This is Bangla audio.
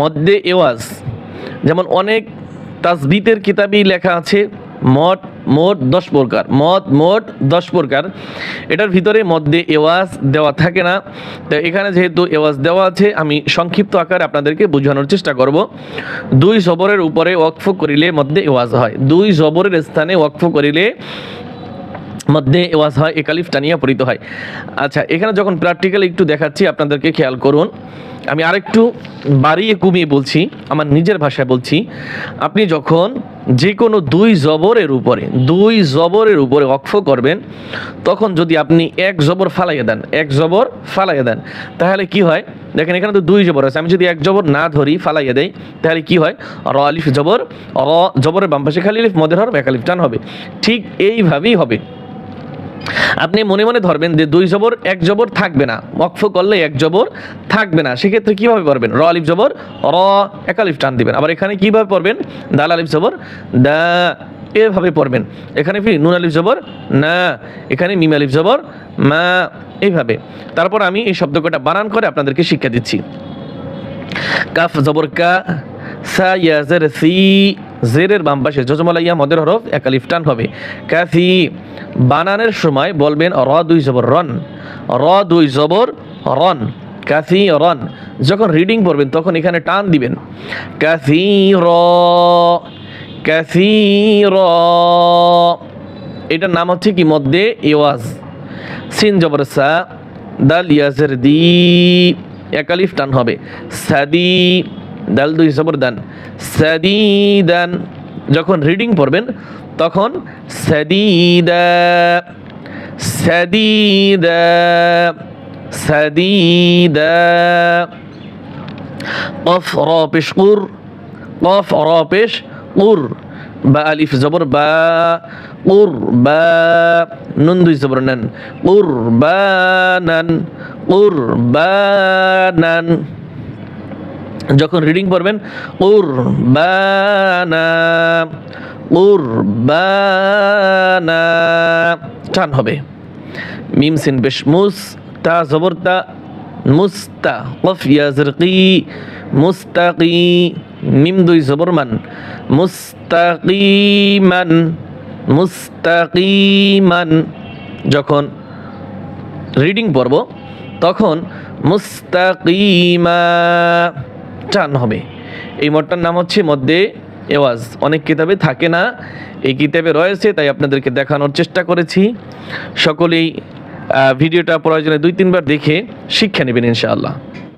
মধ্যে এওয়াজ। যেমন অনেক তাসবিতের কিতাবেই লেখা আছে, মদ, মোট দশ প্রকার, মদ, মোট দশ প্রকার। এটার ভিতরে মধ্যে এওয়াজ দেওয়া থাকে না। তো এখানে যেহেতু এওয়াজ দেওয়া আছে, আমি সংক্ষিপ্ত আকারে আপনাদেরকে বোঝানোর চেষ্টা করব। দুই জবরের উপরে ওয়াকফ করিলে মধ্যে এওয়াজ হয়। দুই জবরের স্থানে ওয়াকফ করিলে মধ্যে এওয়াজ হয় একালিফ টানিয়া পরিত হয়। আচ্ছা এখানে যখন প্র্যাকটিক্যালি একটু দেখাচ্ছি, আপনাদেরকে খেয়াল করুন। আমি আরেকটু বাড়িয়ে কমিয়ে বলছি, আমার নিজের ভাষায় বলছি। আপনি যখন যে কোনো দুই জবরের উপরে, দুই জবরের উপরে অক্ষ করবেন, তখন যদি আপনি এক জবর ফালাইয়ে দেন, এক জবর ফালাইয়ে দেন, তাহলে কি হয়? দেখেন, এখানে তো দুই জবর আছে। আমি যদি এক জবর না ধরি, ফালাইয়ে দেই, তাহলে কি হয়? র আলিফ জবর, র জবরের বাম পাশে খালি আলিফ, মদের হর এক আলিফ টান হবে। ঠিক এইভাবেই হবে। আপনি মনে মনে ধরবেন যে দুই জবর, এক জবর থাকবে না। ওয়াকফ করলে এক জবর থাকবে না। সেক্ষেত্রে কীভাবে পড়বেন? র আলিফ জবর, র এক আলিফ টান দিবেন। আবার এখানে কীভাবে পড়বেন? দাল আলিফ জবর, দা এভাবে পড়বেন। এখানে কি নুন আলিফ জবর, না। এখানে মিম আলিফ জবর, মা। এইভাবে। তারপর আমি এই শব্দ কটা বানান করে আপনাদেরকে শিক্ষা দিচ্ছি। কাফ জবর কা, সা, ইয়া, জের, সি। জেরের বাম পাশে জজমালা মদের হরফ এক আলিফ টান হবে। কাফি, বানানের সময় বলবেন র দুই জবর রন। র দুই জবর রন। কাফি, রন। যখন রিডিং পড়বেন, তখন এখানে টান দিবেন। কাফি, র। কাফি, র। এটার নাম হচ্ছে কি? মধ্যে ইওয়াজ সিন জবর সা, দাল ইয়াজের দি। একালিফ টান হবে। সাদি দাল দুই জবর দান। সাদি দান যখন রিডিং পড়বেন, তখন সাদিদা সাদিদা সাদিদা। কফ, র, পেশ কুর কফ, র, পেশ কুর বা, আলিফ, জবর, বা। কুর বা, নুন দুই জবর নান। কুর বা, নান। কুর বা, নান। যখন রিডিং পড়বেন উর বানা উর বানা টান হবে। মিম সিন বেশ মুস, তা জবর মুস্তা কফ ইয়াজরকি মুস্তাকি মিম দুই জবর মান মুস্তাকিমান মুস্তাকিমান যখন রিডিং পড়ব, তখন মুস্তাকিমা টান হবে। এই মঠটার নাম হচ্ছে মধ্যে এওয়াজ। অনেক কিতাবে থাকে না, এই কিতাবে রয়েছে, তাই আপনাদেরকে দেখানোর চেষ্টা করেছি। সকলেই ভিডিওটা প্রয়োজনে দুই তিনবার দেখে শিক্ষা নেবেন ইনশাআল্লাহ।